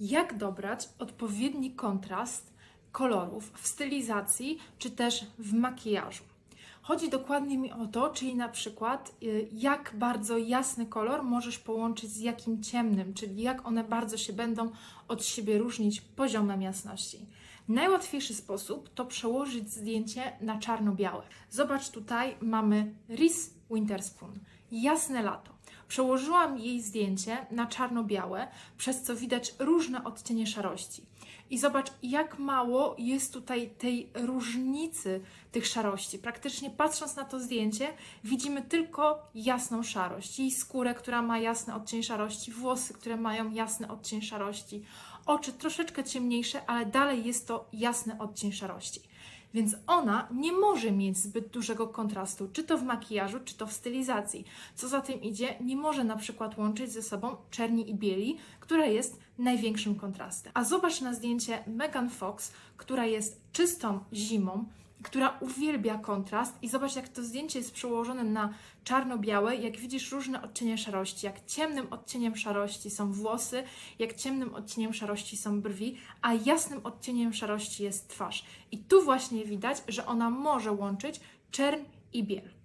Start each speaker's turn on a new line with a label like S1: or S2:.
S1: Jak dobrać odpowiedni kontrast kolorów w stylizacji czy też w makijażu? Chodzi dokładnie mi o to, czyli na przykład y, jak bardzo jasny kolor możesz połączyć z jakim ciemnym, czyli jak one bardzo się będą od siebie różnić poziomem jasności. Najłatwiejszy sposób to przełożyć zdjęcie na czarno-białe. Zobacz tutaj mamy Reese Witherspoon, jasne lato. Przełożyłam jej zdjęcie na czarno-białe, przez co widać różne odcienie szarości. I zobacz, jak mało jest tutaj tej różnicy tych szarości. Praktycznie patrząc na to zdjęcie, widzimy tylko jasną szarość. Jej skórę, która ma jasny odcień szarości, włosy, które mają jasny odcień szarości, oczy troszeczkę ciemniejsze, ale dalej jest to jasny odcień szarości. Więc ona nie może mieć zbyt dużego kontrastu, czy to w makijażu, czy to w stylizacji. Co za tym idzie, nie może na przykład łączyć ze sobą czerni i bieli, która jest największym kontrastem. A zobacz na zdjęcie Megan Fox, która jest czystą zimą, która uwielbia kontrast i zobacz jak to zdjęcie jest przełożone na czarno-białe, jak widzisz różne odcienie szarości, jak ciemnym odcieniem szarości są włosy, jak ciemnym odcieniem szarości są brwi, a jasnym odcieniem szarości jest twarz. I tu właśnie widać, że ona może łączyć czerń i biel.